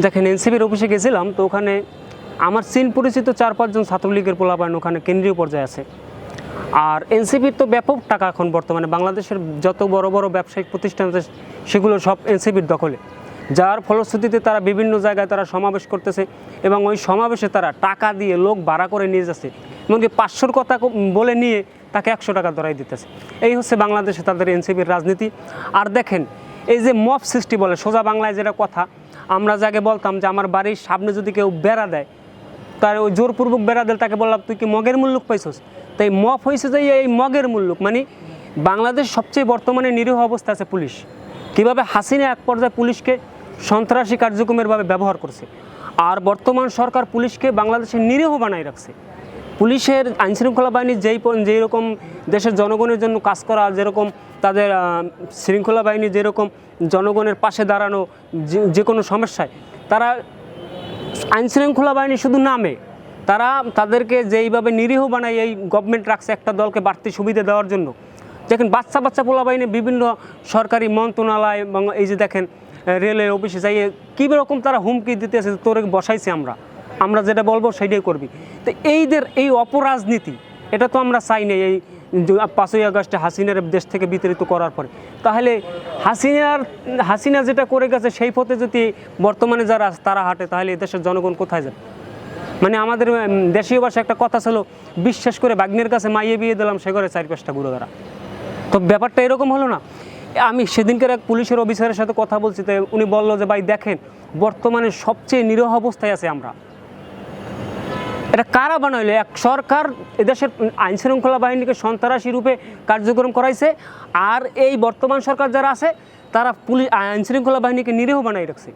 দেখেন, এনসিপির অফিসে গেছিলাম, তো ওখানে আমার চিন পরিচিত চার পাঁচজন ছাত্রলীগের পোলাপায়ন ওখানে কেন্দ্রীয় পর্যায়ে আছে। আর এনসিপির তো ব্যাপক টাকা এখন বর্তমানে, বাংলাদেশের যত বড় বড় ব্যবসায়িক প্রতিষ্ঠান আছে, সেগুলো সব এনসিপির দখলে। যার ফলশ্রুতিতে তারা বিভিন্ন জায়গায় তারা সমাবেশ করতেছে এবং ওই সমাবেশে তারা টাকা দিয়ে লোক ভাড়া করে নিয়ে যাচ্ছে। এমনকি পাঁচশোর কথা বলে নিয়ে তাকে একশো টাকা ধরাই দিতেছে। এই হচ্ছে বাংলাদেশে তাদের এনসিপির রাজনীতি। আর দেখেন, এই যে মব সৃষ্টি বলে সোজা বাংলায় যেটা কথা আমরা যাকে বলতাম যে আমার বাড়ির সামনে যদি কেউ বেড়া দেয়, তার ওই জোরপূর্বক বেড়া দিল, তাকে বললাম, তুই কি মগের মূল্যক পাইছস? তাই মগ হয়েছে যে এই মগের মূল্যক মানে বাংলাদেশ সবচেয়ে বর্তমানে নিরীহ অবস্থা আছে পুলিশ। কীভাবে হাসিনা এক পর্যায়ে পুলিশকে সন্ত্রাসী কার্যক্রমের ভাবে ব্যবহার করছে, আর বর্তমান সরকার পুলিশকে বাংলাদেশে নিরীহ বানাই রাখছে। পুলিশের আইনশৃঙ্খলা বাহিনী যেই যেই রকম দেশের জনগণের জন্য কাজ করা, যেরকম তাদের শৃঙ্খলা বাহিনী যেরকম জনগণের পাশে দাঁড়ানো যে- কোনো সমস্যায়, তারা আইনশৃঙ্খলা বাহিনী শুধু নামে, তারা তাদেরকে যেইভাবে নিরীহ বানায় এই গভর্নমেন্ট রাখছে একটা দলকে বাড়তি সুবিধা দেওয়ার জন্য। দেখেন, বাচ্চা বাচ্চা পোলা বাহিনী বিভিন্ন সরকারি মন্ত্রণালয় এবং এই যে দেখেন রেলের অফিসে যাইয়ে কী রকম তারা হুমকি দিতেছে, তোরে বসাইছি আমরা। আমরা যেটা বলব সেটাই করবি। তো এইদের এই অপরাজনীতি, এটা তো আমরা চাই না এই পাঁচই আগস্টে হাসিনার দেশ থেকে বিতাড়িত করার পরে। তাহলে হাসিনার, হাসিনা যেটা করে গেছে সেই পথে যদি বর্তমানে যারা তারা হাঁটে, তাহলে দেশের জনগণ কোথায় যাবে? মানে আমাদের দেশীয় ভাষা একটা কথা ছিল, বিশ্বাস করে বাগ্নের কাছে মাইয়ে বিয়ে দিলাম, সে করে চার পাঁচটা গুঁড়ো দ্বারা তো ব্যাপারটা এরকম হলো না। আমি সেদিনকার এক পুলিশের অফিসারের সাথে কথা বলছি তাই উনি বলল যে, ভাই, দেখেন, বর্তমানে সবচেয়ে নিরহ অবস্থায় আছে আমরা। এটা কারা বানাইলো? এক সরকার এদেশের আইন শৃঙ্খলা বাহিনীকে সন্ত্রাসী রূপে কার্যক্রম করাইছে, আর এই বর্তমান সরকার যারা আছে, তারা পুলিশ আইন শৃঙ্খলা বাহিনীকে নিরীহ বানাই রাখছে।